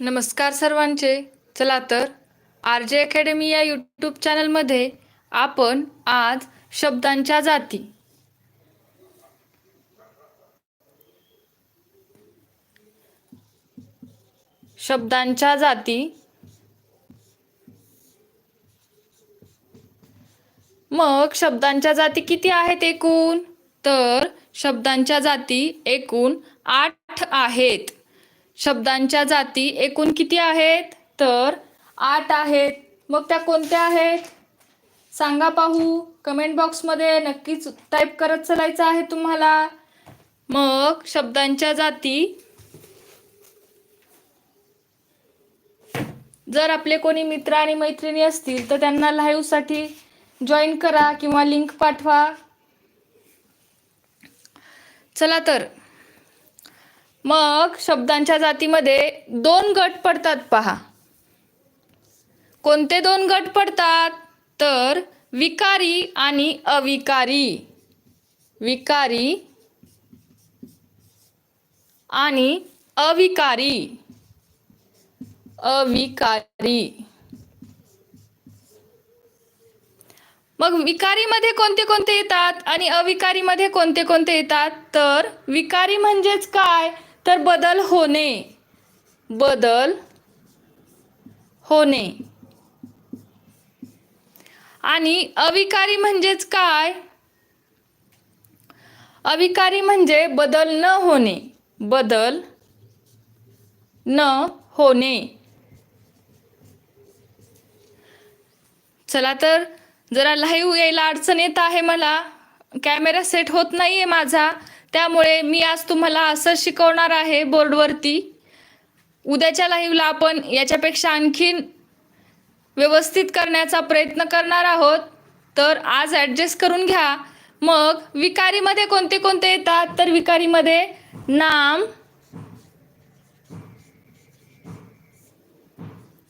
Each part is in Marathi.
नमस्कार सर्वांचे. चला तर आर जे अकॅडमी या यूट्यूब चॅनलमध्ये आपण आज शब्दांच्या जाती. शब्दांच्या जाती. मग शब्दांच्या जाती किती आहेत एकूण? तर शब्दांच्या जाती एकूण आठ आहेत. शब्दांच्या जाती एकूण किती आहेत? तर आठ आहेत. मग त्या कोणत्या आहेत? सांगा पाहू. कमेंट बॉक्समध्ये नक्कीच टाईप करत चालायचं आहे तुम्हाला. मग शब्दांच्या जाती. जर आपले कोणी मित्र आणि मैत्रिणी असतील तर त्यांना लाईव्हसाठी जॉईन करा किंवा लिंक पाठवा. चला तर मग शब्दांच्या जातीमध्ये दोन गट पडतात पहा. कोणते दोन गट पडतात? तर विकारी आणि अविकारी. विकारी आणि अविकारी. अविकारी. मग विकारीमध्ये कोणते कोणते येतात आणि अविकारीमध्ये कोणते कोणते येतात? तर विकारी म्हणजेच काय? तर बदल होणे. बदल होणे. आणि अविकारी म्हणजेच काय? अविकारी म्हणजे बदल न होणे. बदल न होणे. चला तर जरा लाईव्ह यायला अडचण येत आहे मला. कॅमेरा सेट होत नाही आहे माझा. त्यामुळे मी आज तुम्हाला असं शिकवणार आहे बोर्डवरती. उद्याच्या लाईव्हला आपण याच्यापेक्षा आणखीन व्यवस्थित करण्याचा प्रयत्न करणार आहोत. तर आज ॲडजस्ट करून घ्या. मग विकारीमध्ये कोणते कोणते येतात? तर विकारीमध्ये नाम.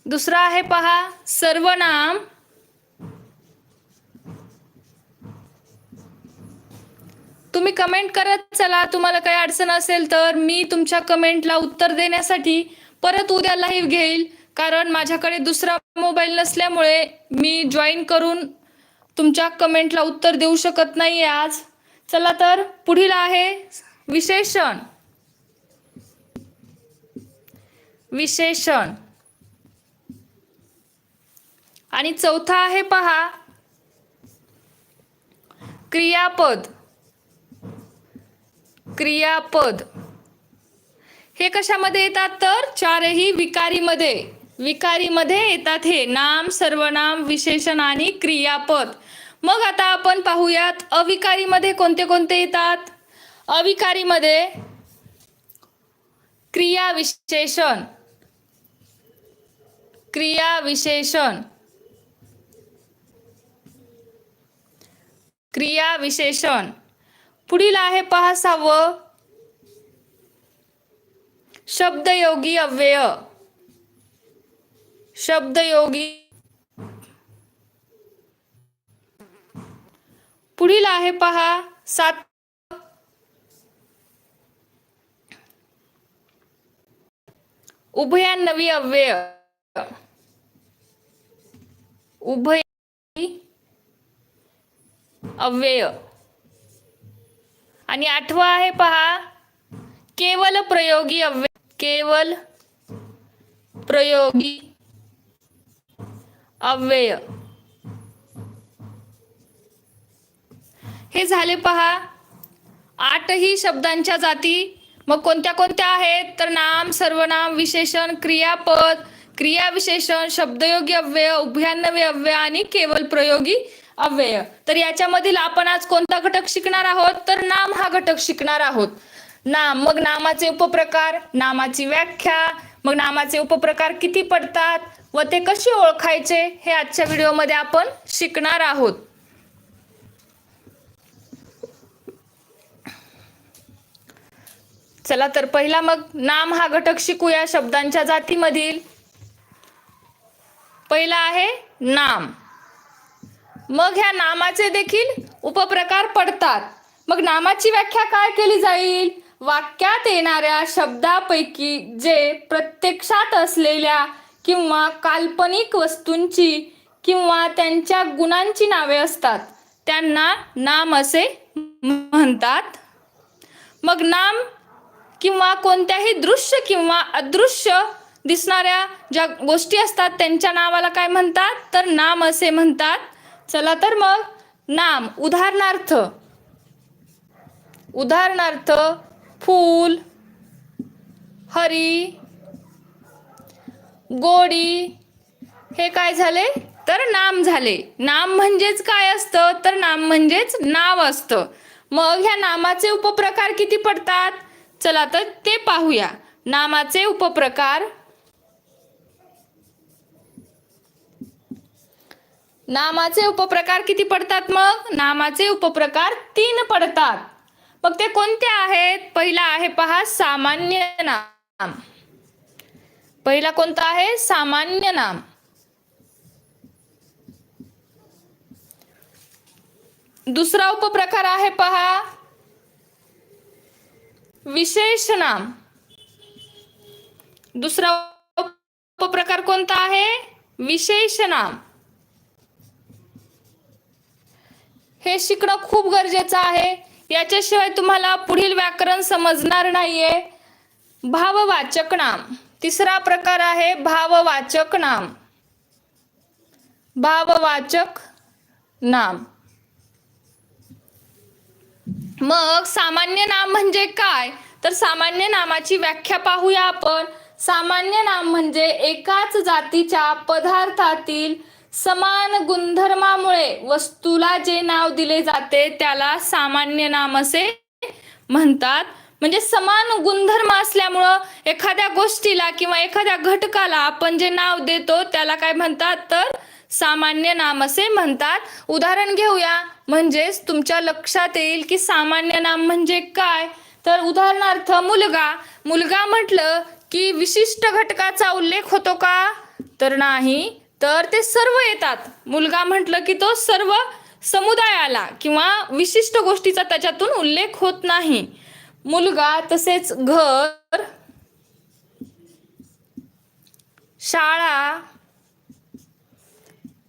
दुसरा आहे पहा सर्वनाम तुम्ही कमेंट करत चला. तुम्हाला काही अडचण असेल तर मी तुमच्या कमेंटला उत्तर देण्यासाठी परत उद्या लाईव्ह घेईल. कारण माझ्याकडे दुसरा मोबाईल नसल्यामुळे मी जॉईन करून तुमच्या कमेंटला उत्तर देऊ शकत नाही आज. चला तर पुढील आहे विशेषण. विशेषण. आणि चौथा आहे पहा. क्रियापद. क्रियापद. हे कशामध्ये येतात तर? चारही विकारीमध्ये. विकारीमध्ये येतात हे. नाम सर्वनाम विशेषण आणि क्रियापद. मग आता आपण पाहूयात अविकारीमध्ये कोणते कोणते येतात? अविकारीमध्ये क्रिया विशेषण. क्रिया विशेषण. क्रिया विशेषण. पुढील आहे पहा सहावं शब्दयोगी अव्यय. शब्दयोगी. पुढील आहे पहा सात. उभयान्नवी अव्यय. उभय अव्यय. आणि आठवा आहे पहा केवल प्रयोगी अव्यय केवल प्रयोगी अव्यय. हे झाले पहा आठही शब्दांच्या जाती मग कोणत्या कोणत्या आहेत? तर नाम सर्वनाम विशेषण क्रियापद क्रियाविशेषण शब्दयोगी अव्यय उभयान्नवी अव्यय आणि केवल प्रयोगी अव्यय. तर याच्यामधील आपण आज कोणता घटक शिकणार आहोत? तर नाम हा घटक शिकणार आहोत. नाम. मग नामाचे उपप्रकार नामाची व्याख्या मग नामाचे उपप्रकार किती पडतात व ते कसे ओळखायचे हे आजच्या व्हिडिओमध्ये आपण शिकणार आहोत. चला तर पहिला मग नाम हा घटक शिकूया शब्दांच्या जातीमधील. पहिला आहे नाम. मग ह्या नामाचे देखील उपप्रकार पडतात. मग नामाची व्याख्या काय केली जाईल? वाक्यात येणाऱ्या शब्दापैकी जे प्रत्यक्षात असलेल्या किंवा काल्पनिक वस्तूंची किंवा त्यांच्या गुणांची नावे असतात त्यांना नाम असे म्हणतात. मग नाम किंवा कोणत्याही दृश्य किंवा अदृश्य दिसणाऱ्या ज्या गोष्टी असतात त्यांच्या नावाला काय म्हणतात? तर नाम असे म्हणतात. चला तर मग नाम उदाहरणार्थ. उदाहरणार्थ फूल हरी गोडी हे काय झाले? तर नाम झाले. नाम म्हणजेच काय असतं? तर नाम म्हणजेच नाव असतं. मग ह्या नामाचे उपप्रकार किती पडतात? चला तर ते पाहूया. नामाचे उपप्रकार नामाचे उपप्रकार किती पडतात मग? नामाचे उपप्रकार तीन पडतात. मग ते कोणते आहेत? पहिला आहे पहा सामान्य नाम. पहिला कोणता आहे? सामान्य नाम. दुसरा उपप्रकार आहे पहा विशेष नाम. दुसरा उपप्रकार कोणता आहे? विशेष नाम. हे शिकणं खूप गरजेचं आहे. याच्याशिवाय तुम्हाला पुढील व्याकरण समजणार नाहीये. भाववाचक नाम. तिसरा प्रकार आहे भाववाचक नाम. भाववाचक नाम. मग सामान्य नाम म्हणजे काय? तर सामान्य नामाची व्याख्या पाहूया आपण. सामान्य नाम म्हणजे एकाच जातीच्या पदार्थातील समान गुणधर्मामुळे वस्तूला जे नाव दिले जाते त्याला सामान्य नाम असे म्हणतात. म्हणजे समान गुणधर्म असल्यामुळं एखाद्या गोष्टीला किंवा एखाद्या घटकाला आपण जे नाव देतो त्याला काय म्हणतात? तर सामान्य नाम असे म्हणतात. उदाहरण घेऊया. म्हणजेच तुमच्या लक्षात येईल की सामान्य नाम म्हणजे काय? तर उदाहरणार्थ मुलगा. मुलगा म्हटलं की विशिष्ट घटकाचा उल्लेख होतो का? तर नाही. तर ते सर्व येतात. मुलगा म्हटलं की तो सर्व समुदायाला किंवा विशिष्ट गोष्टीचा त्याच्यातून उल्लेख होत नाही. मुलगा तसेच घर शाळा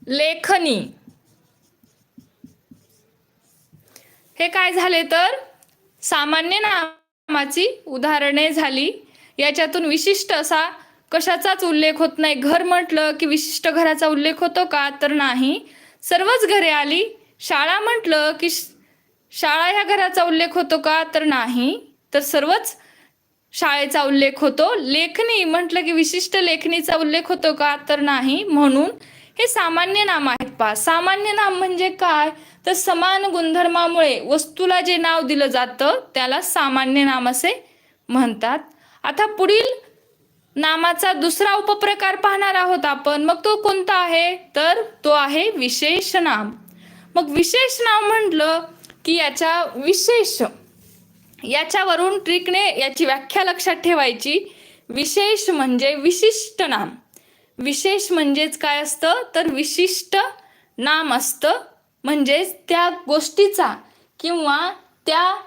लेखनी. हे काय झाले तर? सामान्य नामाची उदाहरणे झाली. याच्यातून विशिष्ट असा कशाचाच उल्लेख होत नाही. घर म्हटलं की विशिष्ट घराचा उल्लेख होतो का? तर नाही. सर्वच घरे आली. शाळा म्हटलं की शाळा ह्या घराचा उल्लेख होतो का? तर नाही. तर सर्वच शाळेचा उल्लेख होतो. लेखणी म्हटलं की विशिष्ट लेखणीचा उल्लेख होतो का? तर नाही. म्हणून हे सामान्य नाम आहेत पा सामान्य नाम म्हणजे काय? तर समान गुणधर्मामुळे वस्तूला जे नाव दिलं जातं त्याला सामान्य नाम असे म्हणतात. आता पुढील नामाचा दुसरा उपप्रकार पाहणार आहोत आपण. मग तो कोणता आहे? तर तो आहे विशेष नाम. मग विशेष नाव म्हटलं की याच्या विशेष याच्यावरून ट्रिकने याची व्याख्या लक्षात ठेवायची. विशेष म्हणजे विशिष्ट नाम. विशेष म्हणजेच काय असतं? तर विशिष्ट नाम असतं. म्हणजेच त्या गोष्टीचा किंवा त्या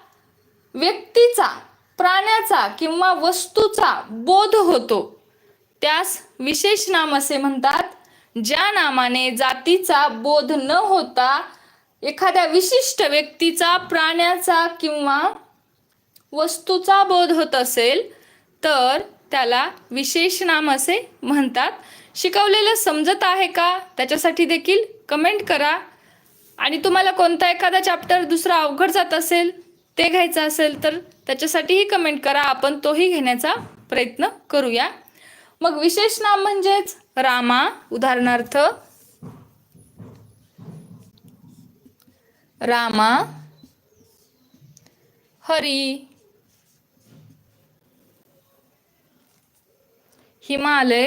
व्यक्तीचा. प्राण्याचा किंवा वस्तूचा बोध होतो. त्यास विशेष नाम असे म्हणतात ज्या नामाने जातीचा बोध न होता एखाद्या विशिष्ट व्यक्तीचा प्राण्याचा किंवा वस्तूचा बोध होत असेल तर त्याला विशेष नाम असे म्हणतात. शिकवलेलं समजत आहे का? त्याच्यासाठी देखील कमेंट करा. आणि तुम्हाला कोणता एखादा चॅप्टर दुसरा अवघड जात असेल ते घ्यायचं असेल तर त्याच्यासाठीही कमेंट करा. आपण तोही घेण्याचा प्रयत्न करूया. मग विशेष नाम म्हणजेच रामा. उदाहरणार्थ रामा हरी हिमालय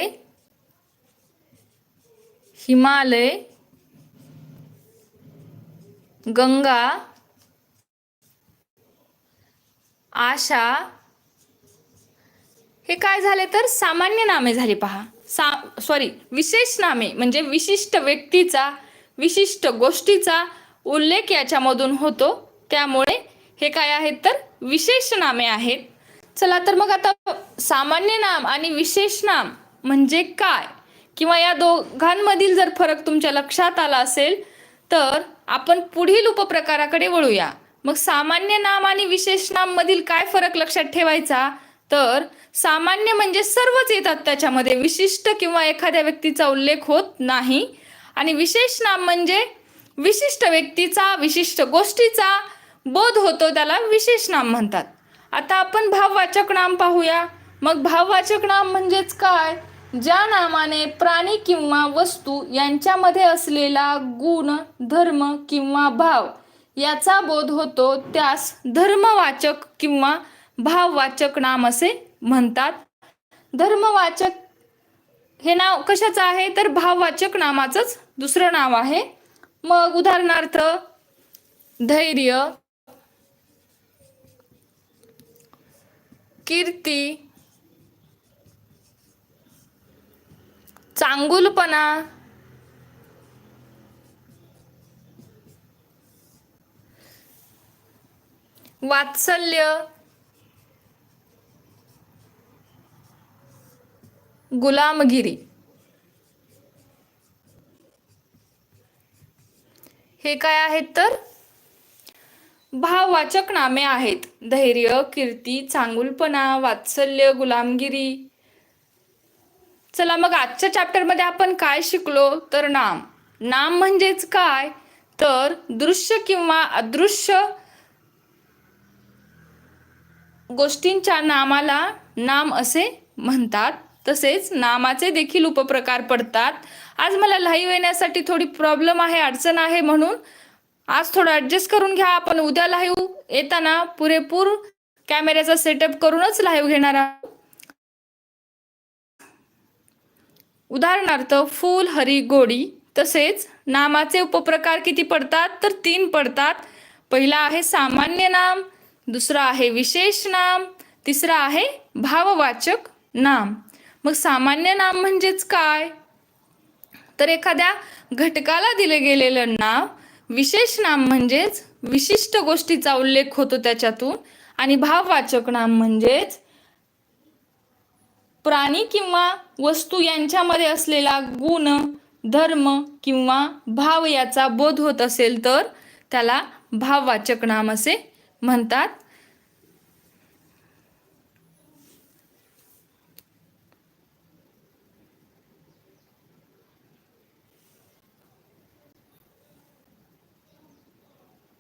हिमालय गंगा आशा हे काय झाले तर? सामान्य नामे झाली पहा. सा सॉरी विशेष नामे म्हणजे विशिष्ट व्यक्तीचा विशिष्ट गोष्टीचा उल्लेख याच्यामधून होतो. त्यामुळे हे काय आहेत तर? विशेष नामे आहेत. चला तर मग आता सामान्य नाम आणि विशेष नाम म्हणजे काय? किंवा या दोघांमधील जर फरक तुमच्या लक्षात आला असेल तर आपण पुढील उपप्रकाराकडे वळूया. मग सामान्य नाम आणि विशेष नाम मधील काय फरक लक्षात ठेवायचा? तर सामान्य म्हणजे सर्वच येतात त्याच्यामध्ये. विशिष्ट किंवा एखाद्या व्यक्तीचा उल्लेख होत नाही. आणि विशेष नाम म्हणजे विशिष्ट व्यक्तीचा विशिष्ट गोष्टीचा बोध होतो त्याला विशेष नाम म्हणतात. आता आपण भाववाचक नाम पाहूया. मग भाववाचक नाम म्हणजेच काय? ज्या नामाने प्राणी किंवा वस्तू यांच्यामध्ये असलेला गुण धर्म किंवा भाव याचा बोध होतो त्यास धर्मवाचक किंवा भाववाचक नाम असे म्हणतात. धर्मवाचक हे नाव कशाचं आहे? तर भाववाचक नामाचंच दुसरं नाव आहे. मग उदाहरणार्थ धैर्य कीर्ती चांगुलपणा वात्सल्य. गुलामगिरी. हे काय आहेत तर? भाववाचक नामे आहेत. धैर्य कीर्ती चांगुलपणा वात्सल्य गुलामगिरी. चला मग आजच्या चॅप्टरमध्ये आपण काय शिकलो? तर नाम. नाम म्हणजेच काय? तर दृश्य किंवा अदृश्य गोष्टींच्या नामाला नाम असे म्हणतात. तसेच नामाचे देखील उपप्रकार पडतात. आज मला लाईव्ह येण्यासाठी थोडी प्रॉब्लेम आहे अडचण आहे म्हणून आज थोडं ॲडजस्ट करून घ्या. आपण उद्या लाईव्ह येताना पुरेपूर कॅमेऱ्याचा सेटअप करूनच लाईव्ह घेणार आहोत. उदाहरणार्थ फूल हरी गोडी तसेच नामाचे उपप्रकार किती पडतात? तर तीन पडतात. पहिला आहे सामान्य नाम. दुसरा आहे विशेष नाम तिसरा आहे भाववाचक नाम. मग सामान्य नाम म्हणजेच काय? तर एखाद्या घटकाला दिलं गेलेलं नाव विशेष नाम म्हणजेच विशिष्ट गोष्टीचा उल्लेख होतो त्याच्यातून आणि भाववाचक नाम म्हणजेच प्राणी किंवा वस्तू यांच्यामध्ये असलेला गुण धर्म किंवा भाव याचा बोध होत असेल तर त्याला भाववाचक नाम असे म्हणतात